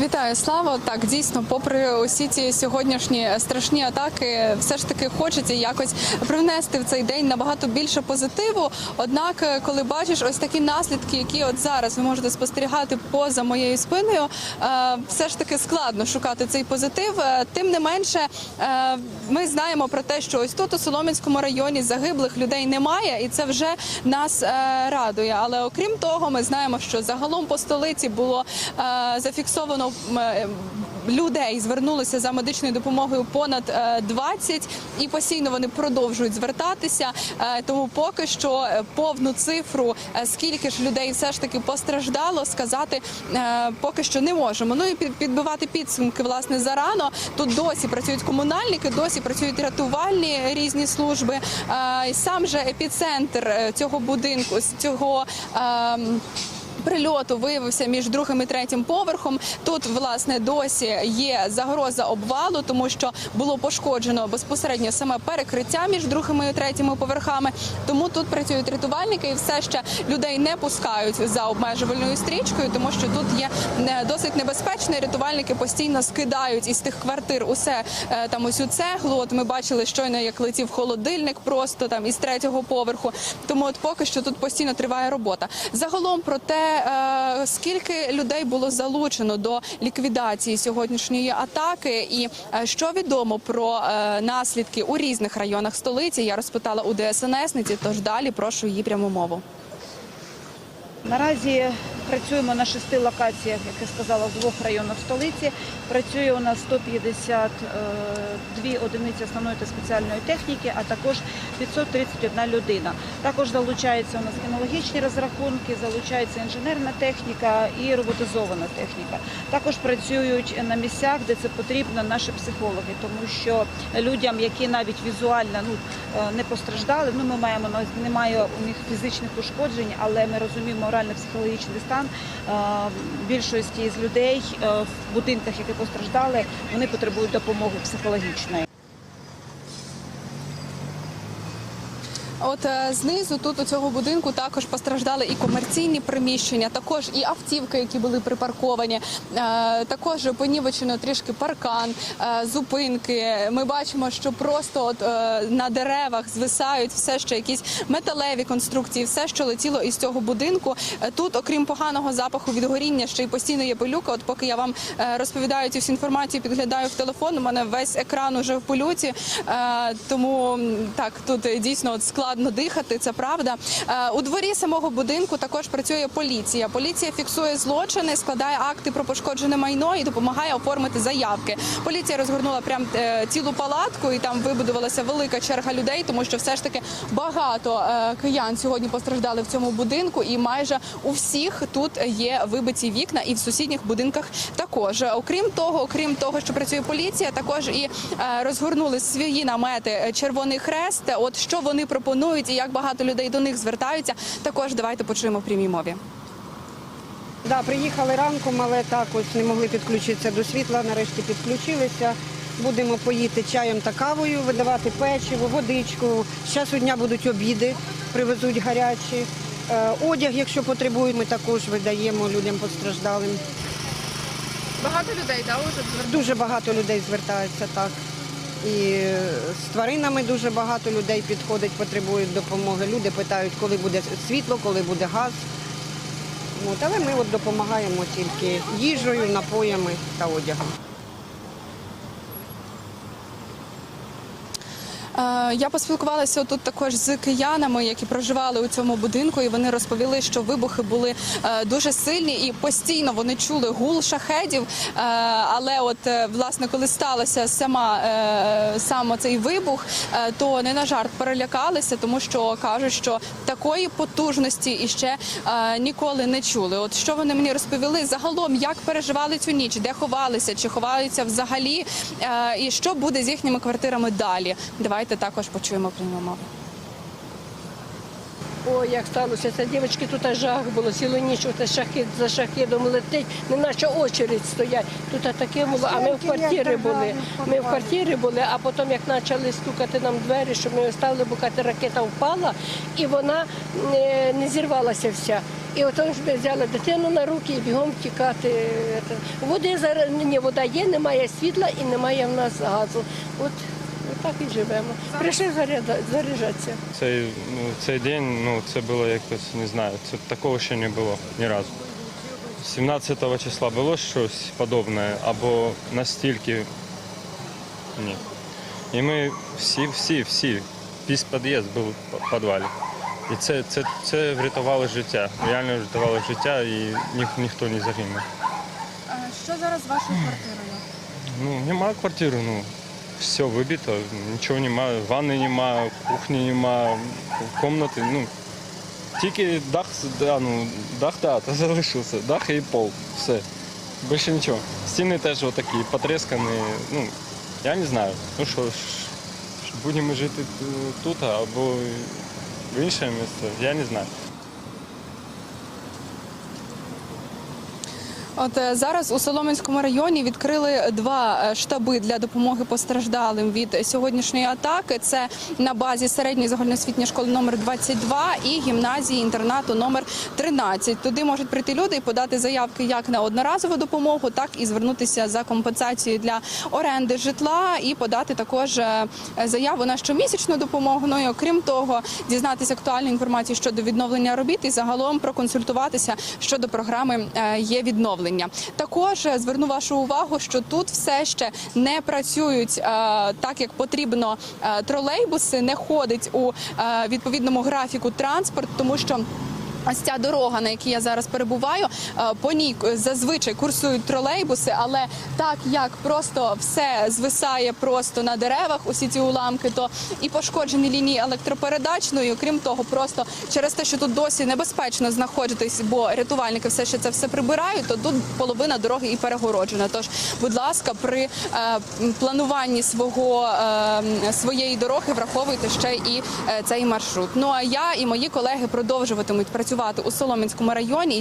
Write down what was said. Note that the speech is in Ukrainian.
Вітаю, слава. Так, дійсно, попри усі ці сьогоднішні страшні атаки, все ж таки хочеться якось привнести в цей день набагато більше позитиву. Однак, коли бачиш ось такі наслідки, які от зараз ви можете спостерігати поза моєю спиною, е, все ж таки складно шукати цей позитив. Е, Тим не менше, е, ми знаємо про те, що ось тут у Солом'янському районі загиблих людей немає, і це вже нас радує. Але окрім того, ми знаємо, що загалом по столиці було зафіксовано е, людей, звернулося за медичною допомогою понад е, 20, і постійно вони продовжують звертатися. Е, Тому поки що е, повну цифру, е, скільки ж людей все ж таки постраждало, сказати е, поки що не можемо. Ну і під- підбивати підсумки власне зарано. Тут досі працюють комунальники, досі працюють рятувальні різні служби. Е, сам же епіцентр е, цього будинку, цього. Прильоту виявився між другим і третім поверхом. Тут власне досі є загроза обвалу, тому що було пошкоджено безпосередньо саме перекриття між другими і третіми поверхами. Тому тут працюють рятувальники і все ще людей не пускають за обмежувальною стрічкою, тому що тут є досить небезпечно. Рятувальники постійно скидають із тих квартир усе е, там усю цеглу. От ми бачили щойно, як летів холодильник просто там із третього поверху. Тому от поки що тут постійно триває робота. Загалом про те, е, скільки людей було залучено до ліквідації сьогоднішньої атаки, і е, що відомо про е, наслідки у різних районах столиці, я розпитала у ДСНСниці. Тож далі прошу її пряму мову. Наразі працюємо на шести локаціях, як я сказала, в двох районах столиці. Працює у нас 152 одиниці основної та спеціальної техніки, а також 531 людина. Також залучаються у нас кінологічні розрахунки, залучається інженерна техніка і роботизована техніка. Також працюють на місцях, де це потрібно, наші психологи, тому що людям, які навіть візуально ну, е, не постраждали, ну ми маємо немає у них фізичних ушкоджень, але ми розуміємо морально-психологічний стан е, більшості з людей е, в будинках, які постраждали, вони потребують допомоги психологічної. От е, знизу тут у цього будинку також постраждали і комерційні приміщення, також і автівки, які були припарковані. Е, Також понівечено трішки паркан, е, зупинки. Ми бачимо, що просто от на деревах звисають все, що якісь металеві конструкції, все, що летіло із цього будинку. Тут, окрім поганого запаху від горіння, ще й постійно є пилюка. От поки я вам розповідаю цю всю інформацію, підглядаю в телефон. У мене весь екран уже в пилюці. Е, Тому так тут дійсно от складно дихати. Це правда. Е, У дворі самого будинку також працює поліція. Поліція фіксує злочини, складає акти про пошкоджене майно і допомагає оформити заявки. Поліція розгорнула прям е, цілу палатку, і там вибудувалася велика черга людей, тому що все ж таки багато е, киян сьогодні постраждали в цьому будинку, і майже у всіх тут є вибиті вікна, і в сусідніх будинках також. Окрім того, окрім того, що працює поліція, також і розгорнули свої намети Червоний Хрест. От що вони пропонують і як багато людей до них звертаються. Також давайте почуємо в прямій мові. Да, приїхали ранком, але так ось не могли підключитися до світла. Нарешті підключилися. Будемо поїти чаєм та кавою, видавати печиво, водичку. З часу дня будуть обіди, привезуть гарячі. Е, Одяг, якщо потребують, ми також видаємо людям постраждалим. Багато людей да, вже Дуже багато людей звертаються так. І з тваринами дуже багато людей підходить, потребують допомоги. Люди питають, коли буде світло, коли буде газ. От, але ми от допомагаємо тільки їжею, напоями та одягом. Я поспілкувалася тут також з киянами, які проживали у цьому будинку, і вони розповіли, що вибухи були е, дуже сильні і постійно вони чули гул шахедів. Е, Але от е, власне, коли сталося сама е, сам цей вибух, е, то не на жарт перелякалися, тому що кажуть, що такої потужності іще е, ніколи не чули. От що вони мені розповіли загалом, як переживали цю ніч, де ховалися, чи ховаються взагалі, е, і що буде з їхніми квартирами далі. Давайте також почуємо пряму мову. Ой, як сталося, це дівчатки тут жах було, цілу ніч оте шахід за шахідом летить, не наче очередь стоять. Тут таке було, а ми в квартирі були. Ми в квартирі були, а потім як почали стукати нам двері, щоб ми стали, бо кати ракета впала, і вона не, не зірвалася вся. І ото ми взяли дитину на руки і бігом тікати. е. Води зараз ні, вода є, немає світла і немає в нас газу. От, от так і живемо. Прийшли заряджатися. Цей, ну, цей день ну, це було якось, не знаю, це такого ще не було ні разу. 17 числа було щось подобне, або настільки ні. І ми всі, всі, всі, весь під'їзд був в підвалі. І це, це, це врятувало життя. Реально врятувало життя і ніх, ніхто не загинув. Що зараз з вашою квартирою? Ну, нема квартири, ну, все вибито, нічого немає, ванни немає, кухні немає, комнати, ну, тільки дах, да, ну, дах, да, та залишився, дах і пол, все. Більше нічого. Стіни теж отакі, потрескані, ну, я не знаю. Ну що ж, будемо жити тут або в інше місце, я не знаю. От е, зараз у Солом'янському районі відкрили два е, штаби для допомоги постраждалим від сьогоднішньої атаки. Це на базі середньої загальноосвітньої школи номер 22 і гімназії інтернату номер 13. Туди можуть прийти люди і подати заявки як на одноразову допомогу, так і звернутися за компенсацією для оренди житла і подати також е, заяву на щомісячну допомогу. Ну і окрім того, дізнатися актуальну інформацію щодо відновлення робіт і загалом проконсультуватися щодо програми є відновлення. Також е, зверну вашу увагу, що тут все ще не працюють е, так, як потрібно е, тролейбуси, не ходить у відповідному графіку транспорт, тому що. Ось ця дорога, на якій я зараз перебуваю, е, по ній зазвичай курсують тролейбуси, але так як просто все звисає просто на деревах, усі ці уламки, то і пошкоджені лінії електропередач. І окрім того, просто через те, що тут досі небезпечно знаходитись, бо рятувальники все ще це все прибирають, то тут половина дороги і перегороджена. Тож, будь ласка, при е, плануванні свого е, своєї дороги враховуйте ще і е, цей маршрут. Ну а я і мої колеги продовжуватимуть працювати у Солом'янському районі.